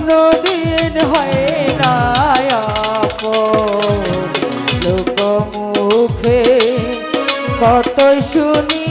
কোনো দিন হয় না লোক মুখে কত শুনি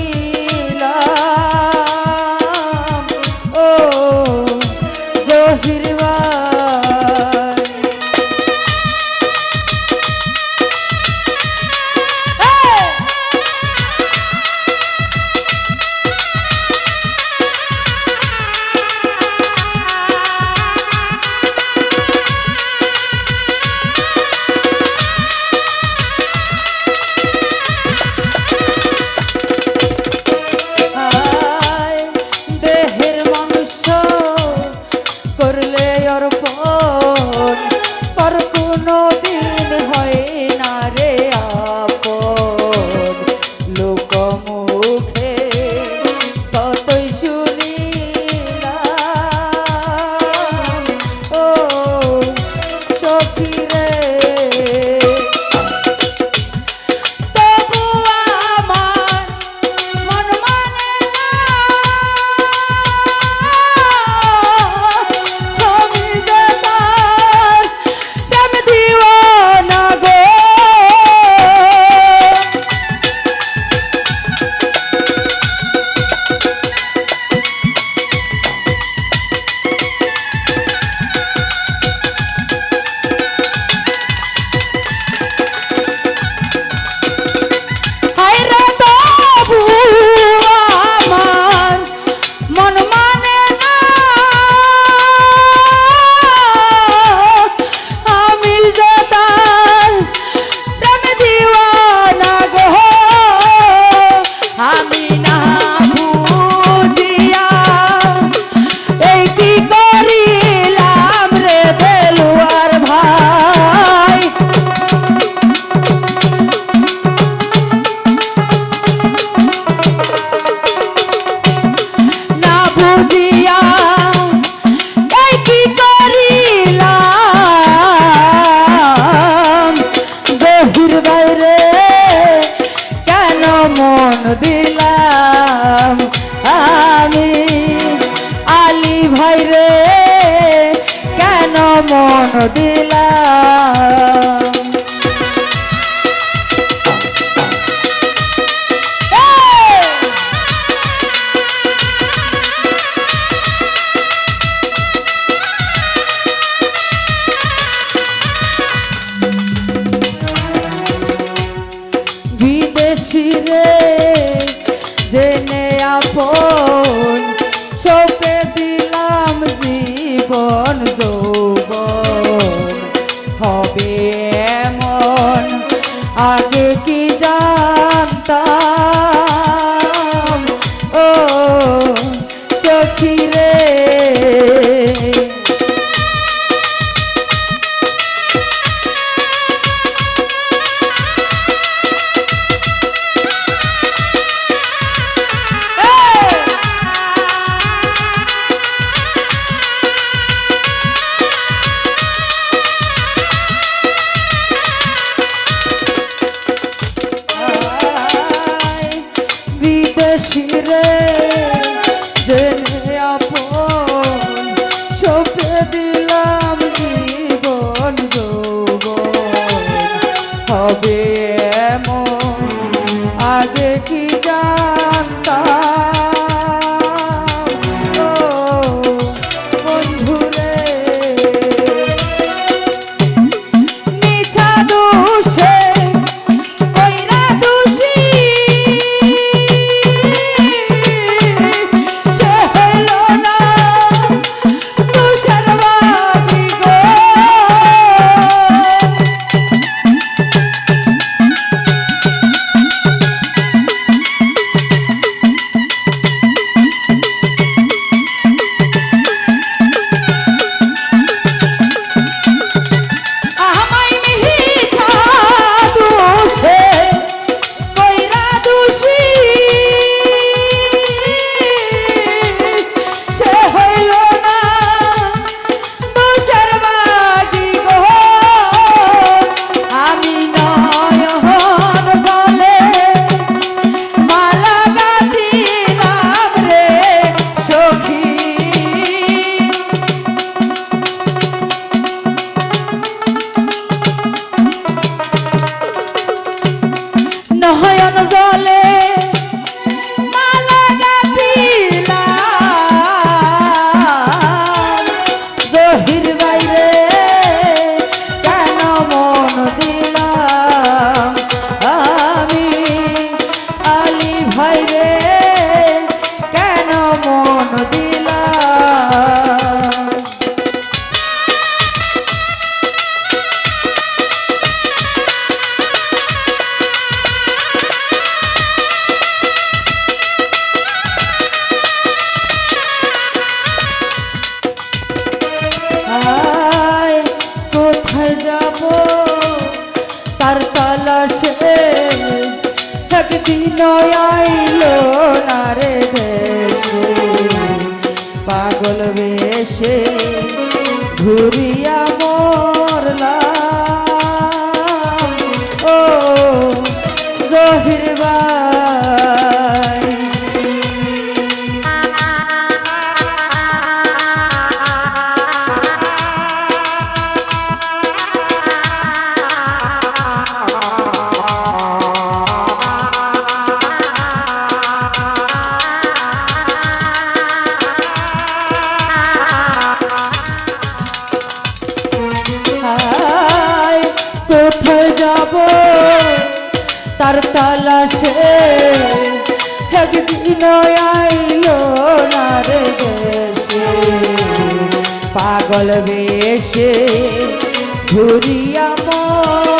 meu Deus. তালাশে একদিন আইলো না রে দেশে পাগল বেশে ঘুরিয়া মরলা ও জহির তার তালাশে। একদিন আইলো না রে দেশে। পাগল বেশে ঘুরিয়া মর